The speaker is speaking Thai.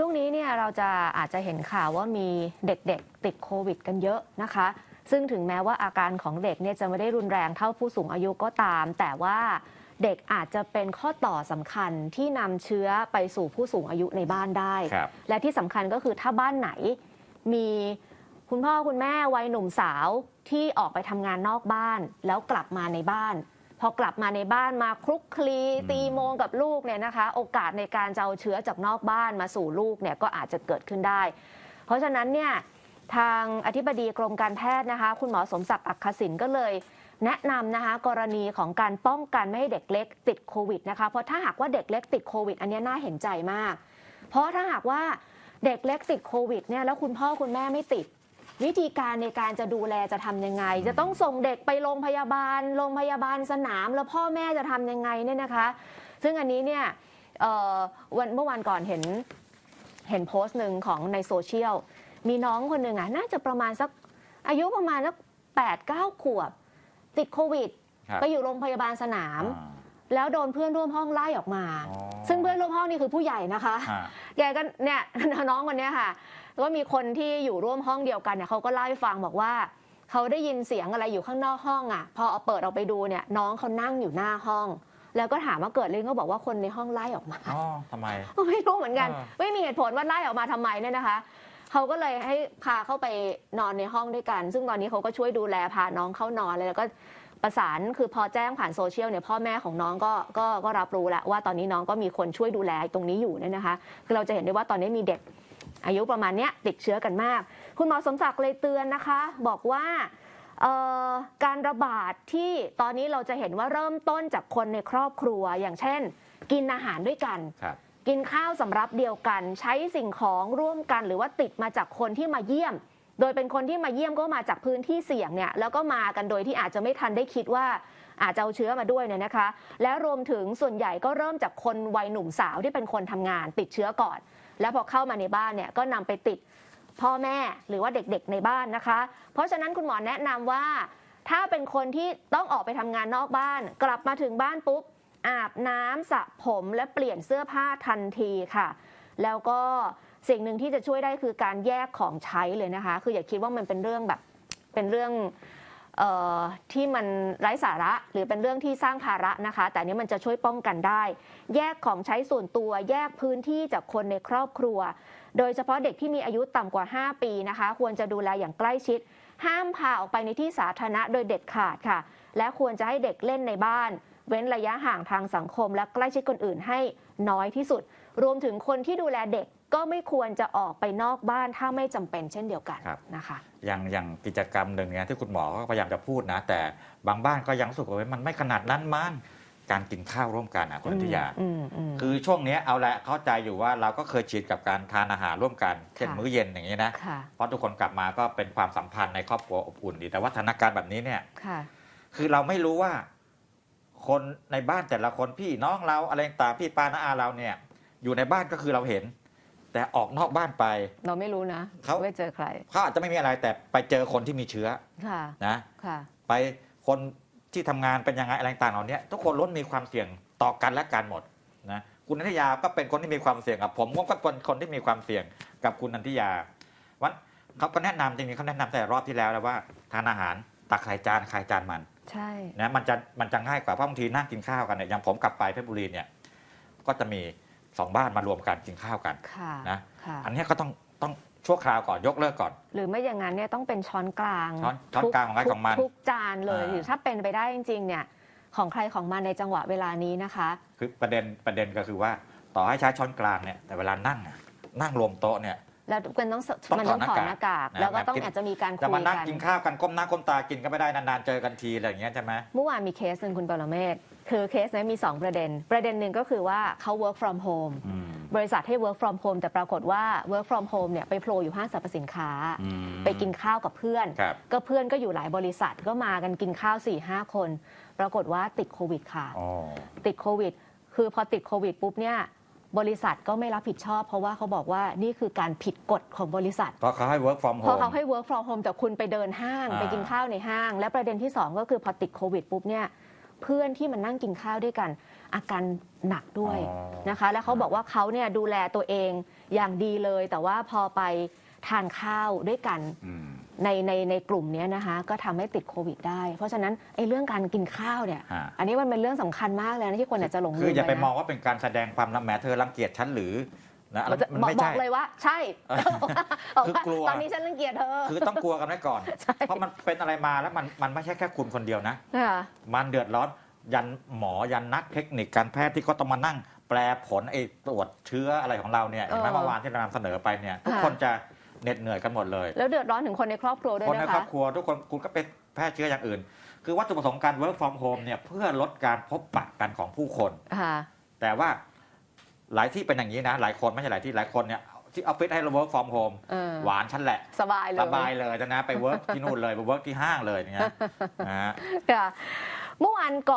ช่วงนี้เนี่ยเราจะอาจจะเห็นข่าวว่ามีเด็กๆ ติดโควิด กันเยอะนะคะ ซึ่งถึงแม้ว่าอาการของเด็กเนี่ยจะไม่ได้รุนแรงเท่าผู้สูงอายุก็ตาม แต่ว่าเด็กอาจจะเป็นข้อต่อสำคัญที่นำเชื้อไปสู่ผู้สูงอายุในบ้านได้ครับและที่สำคัญก็คือถ้าบ้านไหนมีคุณพ่อคุณแม่วัยหนุ่มสาวที่ออกไปทำงานนอกบ้าน แล้วกลับมาในบ้าน พอกลับมาในบ้านมาคลุกคลีอืมตีโมงกับลูกเนี่ยนะคะ โอกาสในการจะเอาเชื้อจากนอกบ้านมาสู่ลูกเนี่ยก็อาจจะเกิดขึ้นได้ เพราะฉะนั้นเนี่ยทางอธิบดีกรมการแพทย์นะคะ คุณหมอสมศักดิ์อักขสินก็เลยแนะนำนะคะกรณีของการป้องกันไม่ให้เด็กเล็กติดโควิดนะคะเพราะถ้าหากว่าเด็กเล็กติดโควิด อันเนี้ยน่าเห็นใจมาก เพราะถ้าหากว่าเด็กเล็กติดโควิดเนี่ยแล้วคุณพ่อคุณแม่ไม่ติด วิธีการในการจะดูแลจะทำยังไง จะต้องส่งเด็กไปโรงพยาบาลโรงพยาบาลสนาม แล้วพ่อแม่จะทำยังไงเนี่ยนะคะ ซึ่งอันนี้เนี่ยเอ่อวันเมื่อวันก่อนเห็นเห็นโพสต์หนึ่งของในโซเชียลมีน้องคนหนึ่งอะน่าจะประมาณสักอายุประมาณสักแปดเก้าขวบ ติดโควิดครับไปอยู่โรงพยาบาลสนามอ่าแล้วโดนเพื่อนร่วมห้องไล่ออกมาอ๋อซึ่งเพื่อนร่วมห้องนี่คือผู้ใหญ่นะคะฮะแกก็เนี่ยน้องคนเนี้ยค่ะ ก็มีคนที่อยู่ร่วมห้องเดียวกันเนี่ยเขาก็เล่าให้ฟังบอกว่าเขาได้ยินเสียงอะไรอยู่ข้างนอกห้องอะ พอเอาเปิดออกไปดูเนี่ยน้องเขานั่งอยู่หน้าห้อง แล้วก็ถามว่าเกิดอะไรขึ้นเขาบอกว่าคนในห้องไล่ออกมาอ๋อทำไมไม่รู้เหมือนกันอ่าไม่มีเหตุผลว่าไล่ออกมาทำไมเนี่ยนะคะเขาก็เลยให้พาเข้าไปนอนในห้องด้วยกัน ซึ่งตอนนี้เขาก็ช่วยดูแลพาน้องเข้านอนเลยแล้วก็ประสานคือพอแจ้งผ่านโซเชียลเนี่ยพ่อแม่ของน้องก็ก็ก็รับรู้แล้วว่าตอนนี้น้องก็มีคนช่วยดูแลตรงนี้อยู่เนี่ยนะคะคือเราจะเห็นได้ว่าตอนนี้มีเด็ก อายุประมาณเนี้ยติดเชื้อกันมาก คุณหมอสมศักดิ์เลยเตือนนะคะ บอกว่าเอ่อการระบาดที่ตอนนี้เราจะเห็นว่าเริ่มต้นจากคนในครอบครัว อย่างเช่น กินอาหารด้วยกันครับกินข้าวสำรับเดียวกัน ใช้สิ่งของร่วมกัน หรือว่าติดมาจากคนที่มาเยี่ยม โดยเป็นคนที่มาเยี่ยมก็มาจากพื้นที่เสี่ยงเนี่ยแล้วก็มากันโดยที่อาจจะไม่ทันได้คิดว่า อาจจะเอาเชื้อมาด้วยเนี่ยนะคะ และรวมถึงส่วนใหญ่ก็เริ่มจากคนวัยหนุ่มสาวที่เป็นคนทำงานติดเชื้อก่อน แล้วพอเข้ามาในบ้านเนี่ยก็นำไปติดพ่อแม่หรือว่าเด็กๆในบ้านนะคะ เพราะฉะนั้นคุณหมอแนะนำว่า ถ้าเป็นคนที่ต้องออกไปทำงานนอกบ้าน กลับมาถึงบ้านปุ๊บอาบน้ำสระผมและเปลี่ยนเสื้อผ้าทันทีค่ะ แล้วก็สิ่งหนึ่งที่จะช่วยได้คือการแยกของใช้เลยนะคะ คืออย่าคิดว่ามันเป็นเรื่องแบบเป็นเรื่อง ที่มันไร้สาระหรือเป็นเรื่องที่สร้างภาระนะคะ แต่นนี้มันจะช่วยป้องกันได้ แยกของใช้ส่วนตัวแยกพื้นที่จากคนในครอบครัว โดยเฉพาะเด็กที่มีอายุต่ำกว่า 5 ปีนะคะ ควรจะดูแลอย่างใกล้ชิด ห้ามพาออกไปในที่สาธารณะโดยเด็ดขาดค่ะ และควรจะให้เด็กเล่นในบ้าน เว้นระยะห่างทางสังคม และใกล้ชิดคนอื่นให้น้อยที่สุด รวมถึงคนที่ดูแลเด็ก ก็ไม่ควรจะออกไปนอกบ้านถ้าไม่จำเป็นเช่นเดียวกันครับนะคะอย่างอย่างกิจกรรมหนึ่งเนี่ยที่คุณหมอก็พยายามจะพูดนะ แต่บางบ้านก็ยังรู้สึกว่าเฮ้ยมันไม่ขนาดนั้นมั้งการกินข้าวร่วมกันอะคุณอธิยาอืมอืมคือช่วงเนี้ยเอาละเข้าใจอยู่ว่าเราก็เคยชินกับการทานอาหารร่วมกัน เช่นค่ะมื้อเย็นอย่างนี้นะค่ะเพราะทุกคนกลับมาก็เป็นความสัมพันธ์ในครอบครัวอบอุ่นดี แต่ว่าสถานการณ์แบบนี้เนี่ยค่ะคือเราไม่รู้ว่า คนในบ้านแต่ละคนพี่น้องเราอะไรต่างๆพี่ปานาอาเราเนี่ย อยู่ในบ้านก็คือเราเห็น แต่ออกนอกบ้านไป เราไม่รู้นะเขา ไม่เจอใครเขาอาจจะไม่มีอะไรแต่ไปเจอคนที่มีเชื้อค่ะนะค่ะ ไปคนที่ทำงานเป็นยังไงอะไรต่างๆเหล่านี้ทุกคนล้วนมีความเสี่ยงต่อกันและกันหมดนะคุณนันทิยาก็เป็นคนที่มีความเสี่ยงกับผมก็เป็นคนที่มีความเสี่ยงกับคุณนันทิยาวันเขาก็แนะนำจริงๆเขาแนะนำแต่รอบที่แล้วแล้วว่า ทานอาหารตักใครจานใครจานมัน ใช่นะมันจะมันจะง่ายกว่าเพราะบางทีนั่งกินข้าวกันเนี่ยอย่างผมกลับไปเพชรบุรีเนี่ยก็จะมี สองบ้านมารวมกันกินข้าวกันค่ะนะค่ะ อันเนี้ยก็ต้องต้องชั่วคราวก่อนยกเลิกก่อน หรือไม่อย่างนั้นเนี่ยต้องเป็นช้อนกลางช้อนช้อนกลางของใครทุของมันทุกจานเลยอ่า หรือถ้าเป็นไปได้จริง ๆ เนี่ย ของใครของมันในจังหวะเวลานี้นะคะ คือประเด็นประเด็นก็คือว่า ต่อให้ใช้ช้อนกลางเนี่ยแต่เวลานั่งอะนั่งรวมโต๊ะเนี่ย แล้วมันต้องต้องมันต้องถถออดดหหน้าน้ากากนะแล้วก็แบบต้องกินอาจจะมีการคุจะมายนั่งกันกินข้าวกันก้มหน้าก้มตากินก็ไม่ได้นานๆเจอกันทีอะไรอย่างเงี้ยใช่ไหม เมื่อวานมีเคสหนึ่งคุณปรเมศ คือเคสนี้มี 2 ประเด็น ประเด็นหนึ่งก็คือว่าเขา work from home อืมบริษัทให้ work from home แต่ปรากฏว่า work from home เนี่ยไปโผล่อยู่ห้างสรรพสินค้าอืมไปกินข้าวกับเพื่อนครับก็เพื่อนก็อยู่หลายบริษัทก็มากันกินข้าว4ี่ห้าคน ปรากฏว่าติดโควิดค่ะอ๋อติดโควิด คือพอติดโควิดปุ๊บเนี่ยบริษัทก็ไม่รับผิดชอบ เพราะว่าเขาบอกว่านี่คือการผิดกฎของบริษัทเพราะเขาให้ work from เพราะ home เขาให้ work from home แต่คุณไปเดินห้างอ่าไปกินข้าวในห้าง และประเด็นที่ 2 ก็คือพอติดโควิดปุ๊บเนี่ย เพื่อนที่มันนั่งกินข้าวด้วยกัน อาการหนักด้วยอ๋อ นะคะ แล้วเขาบอกว่าเขาเนี่ยดูแลตัวเองอย่างดีเลย แต่ว่าพอไปทานข้าวด้วยกัน อืม ในในในกลุ่มเนี้ยนะคะก็ทำให้ติดโควิดได้ เพราะฉะนั้นไอ้เรื่องการกินข้าวเนี่ย ฮะ อันนี้มันเป็นเรื่องสำคัญมากเลยนะที่คนอาจจะหลงลืมคืออย่าไปนะ มองว่าเป็นการแสดงความรักแหมเธอรังเกียจฉันหรือ นะอะไรมันจะมันบอกไม่บอใช่กเลยว่า ใช่เออบอกคือว่ากลัวตอนนี้ฉันรังเกียจเธอ คือต้องกลัวกันไว้ก่อนใช่เพราะมันเป็นอะไรมาแล้วมันมันไม่ใช่แค่คุณคนเดียวนะค่ะมันเดือดร้อนยันหมอยันนักเทคนิคการแพทย์ที่เขาต้องมานั่ง แปลผลไอ้ตรวจเชื้ออะไรของเราเนี่ยเห็นไหมเออเมื่อวานที่เรานำเสนอไปเนี่ยทุกค่ะคนจะเหน็ดเหนื่อยกันหมดเลย แล้วเดือดร้อนถึงคนในครอบครัวด้วยคนในนะครอคะบครัวทุกคนคุณก็เป็นแพร่เชื้ออย่างอื่น คือวัตถุประสงค์การ work from home เนี่ยเพื่อลดการพบปะกันของผู้คนค่ะแต่ว่า หลายที่เป็นอย่างนี้นะ หลายคนไม่ใช่หลายที่หลายคนเนี่ยที่ออฟฟิศให้เรา work from home เออ หวานฉันแหละ สบายเลยสบายเลยนะไป work ที่นู่นเลยไป work ที่ห้างเลยอย่างเงี้ยนะฮะ ค่ะเมื่อวานก่อน